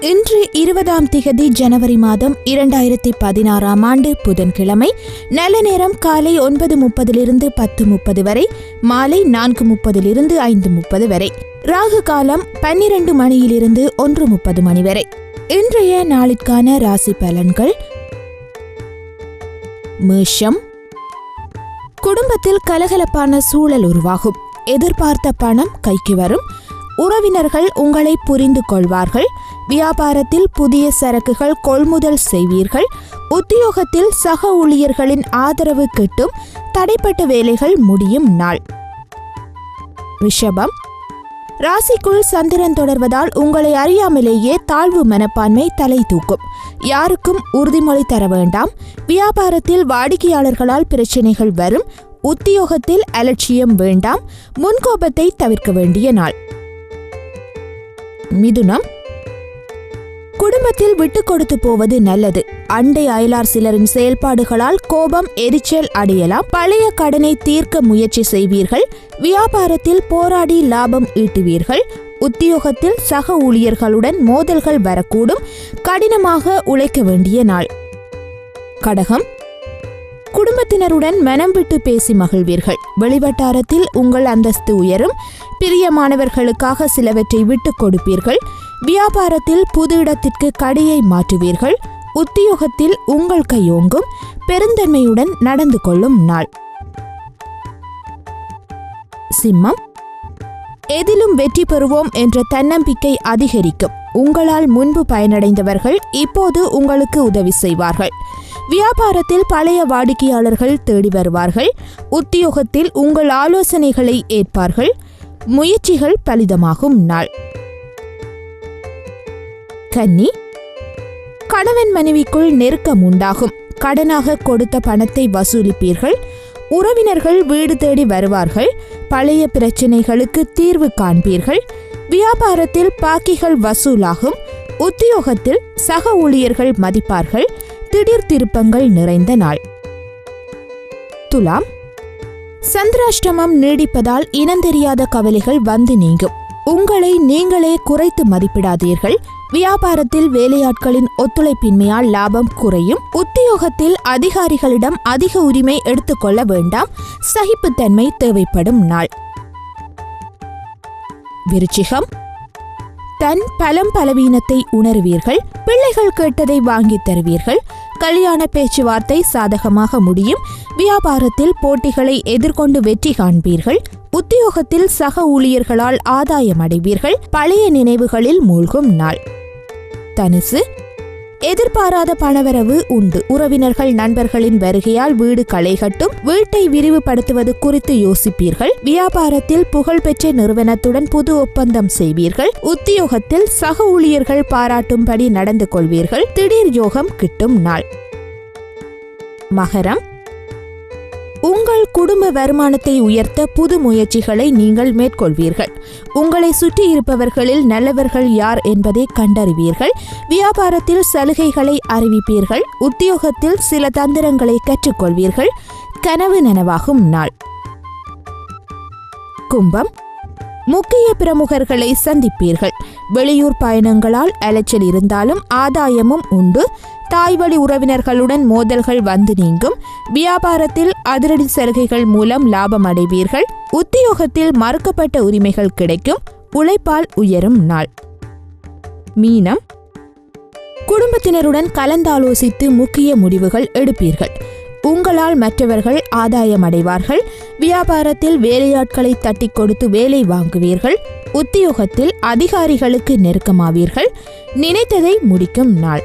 இன்று இருபதாம் திகதி ஜனவரி மாதம் இரண்டாயிரத்தி பதினாறாம் ஆண்டு புதன்கிழமை நல்ல நேரம் காலை ஒன்பது முப்பதிலிருந்து பத்து முப்பது வரை மாலை நான்கு முப்பதிலிருந்து ஐந்து முப்பது வரை ராகு காலம் பன்னிரண்டு மணியிலிருந்து ஒன்று முப்பது மணி வரை. இன்றைய நாளிற்கான ராசி பலன்கள் மேஷம். குடும்பத்தில் கலகலப்பான சூழல் உருவாகும். எதிர்பார்த்த பணம் கைக்கு வரும். உறவினர்கள் உங்களை புரிந்து கொள்வார்கள். வியாபாரத்தில் புதிய சரக்குகள் கொள்முதல் செய்வீர்கள். உத்தியோகத்தில் சக ஊழியர்களின் ஆதரவு கிட்டும் தடைப்பட்ட வேலைகள் முடியும் நாள். ரிஷபம். ராசிக்குள் சந்திரன் தொடர்வதால் உங்களை அறியாமலேயே தாழ்வு மனப்பான்மை தலை தூக்கும். யாருக்கும் உறுதிமொழி தர வேண்டாம். வியாபாரத்தில் வாடிக்கையாளர்களால் பிரச்சனைகள் வரும். உத்தியோகத்தில் அலட்சியம் வேண்டாம். முன்கோபத்தை தவிர்க்க வேண்டிய நாள். மிதுனம். குடும்பத்தில் விட்டு கொடுத்து போவது நல்லது. அண்டை அயலார் சிலரின் செயல்பாடுகளால் கோபம் எரிச்சல் அடையலாம். பழைய கடனை தீர்க்க முயற்சி செய்வீர்கள். வியாபாரத்தில் போராடி லாபம் ஈட்டுவீர்கள். உத்தியோகத்தில் சக ஊழியர்களுடன் மோதல்கள் வரக்கூடும். கடினமாக உழைக்க வேண்டிய நாள். கடகம். குடும்பத்தினருடன் மனம் விட்டு பேசி மகிழ்வீர்கள். வெளிவட்டாரத்தில் உங்கள் அந்தஸ்து உயரும். பிரியமானவர்களுக்காக சிலவற்றை விட்டுக் கொடுப்பீர்கள். வியாபாரத்தில் புது இடத்திற்கு கடையை மாற்றுவீர்கள் உத்தியோகத்தில் உங்கள் கையோங்கும் பெருந்தன்மையுடன் நடந்து கொள்ளும் நாள். சிம்மம் எதிலும் வெற்றி பெறுவோம் என்ற தன்னம்பிக்கை அதிகரிக்கும். உங்களால் முன்பு பயனடைந்தவர்கள் இப்போது உங்களுக்கு உதவி செய்வார்கள். வியாபாரத்தில் பழைய வாடிக்கையாளர்கள் தேடி வருவார்கள் உத்தியோகத்தில் உங்கள் ஆலோசனைகளை ஏற்பார்கள் முயற்சிகள் பலிதமாகும் நாள். கன்னி கணவன் மனைவிக்குள் நெருக்கம் உண்டாகும். கடனாக கொடுத்த பணத்தை வசூலிப்பீர்கள். உறவினர்கள் வீடு தேடி வருவார்கள். பழைய பிரச்சனைகளுக்கு தீர்வு காண்பீர்கள். வியாபாரத்தில் பாக்கிகள் வசூலாகும். உத்தியோகத்தில் சக ஊழியர்கள் மதிப்பார்கள். திடீர் திருப்பங்கள் நிறைந்த நாள். துலாம் சந்திராஷ்டமம் நீடிப்பதால் இனந்தெரியாத கவலைகள் வந்து நீங்கும். உங்களை நீங்களே குறைத்து மதிப்பிடாதீர்கள். வியாபாரத்தில் வேலையாட்களின் ஒத்துழைப்பின்மையால் லாபம் குறையும். உத்தியோகத்தில் அதிகாரிகளிடம் அதிக உரிமை எடுத்துக்கொள்ள வேண்டாம். சகிப்புத்தன்மை தேவைப்படும் நாள். விருச்சிகம். தன் பலம் பலவீனத்தை உணருவீர்கள். பிள்ளைகள் கேட்டதை வாங்கித் தருவீர்கள். கல்யாண பேச்சுவார்த்தை சாதகமாக முடியும். வியாபாரத்தில் போட்டிகளை எதிர்கொண்டு வெற்றி காண்பீர்கள். உத்தியோகத்தில் சக ஊழியர்களால் ஆதாயம் அடைவீர்கள். பழைய நினைவுகளில் மூழ்கும் நாள். தனுசு எதிர்பாராத பணவரவு உண்டு. உறவினர்கள் நண்பர்களின் வருகையால் வீடு களைகட்டும் வீட்டை விரிவுபடுத்துவது குறித்து யோசிப்பீர்கள். வியாபாரத்தில் புகழ்பெற்ற நிறுவனத்துடன் புது ஒப்பந்தம் செய்வீர்கள். உத்தியோகத்தில் சக ஊழியர்கள் பாராட்டும்படி நடந்து கொள்வீர்கள். திடீர் யோகம் கிட்டும் நாள். மகரம் உங்கள் குடும்ப வருமானத்தை உயர்த்த புது முயற்சிகளை நீங்கள் மேற்கொள்வீர்கள். உங்களை சுற்றி இருப்பவர்களில் நல்லவர்கள் யார் என்பதை கண்டறிவீர்கள். வியாபாரத்தில் சலுகைகளை அறிவிப்பீர்கள். உத்தியோகத்தில் சில தந்திரங்களை கற்றுக்கொள்வீர்கள். கனவு நனவாகும் நாள். கும்பம். முக்கிய பிரமுகர்களை சந்திப்பீர்கள். வெளியூர் பயணங்களால் அலைச்சல் இருந்தாலும் ஆதாயமும் உண்டு. தாய்வழி உறவினர்களுடன் மோதல்கள் வந்து நீங்கும். வியாபாரத்தில் அதிரடி சலுகைகள் மூலம் லாபம் அடைவீர்கள் உத்தியோகத்தில் மறுக்கப்பட்ட உரிமைகள் கிடைக்கும். உழைப்பால் உயரும் நாள். மீனம். குடும்பத்தினருடன் கலந்தாலோசித்து முக்கிய முடிவுகள் எடுப்பீர்கள். உங்களால் மற்றவர்கள் ஆதாயம் அடைவார்கள் வியாபாரத்தில் வேலையாட்களை தட்டி கொடுத்து வேலை வாங்குவீர்கள். உத்தியோகத்தில் அதிகாரிகளுக்கு நெருக்கமாவீர்கள். நினைத்ததை முடிக்கும் நாள்.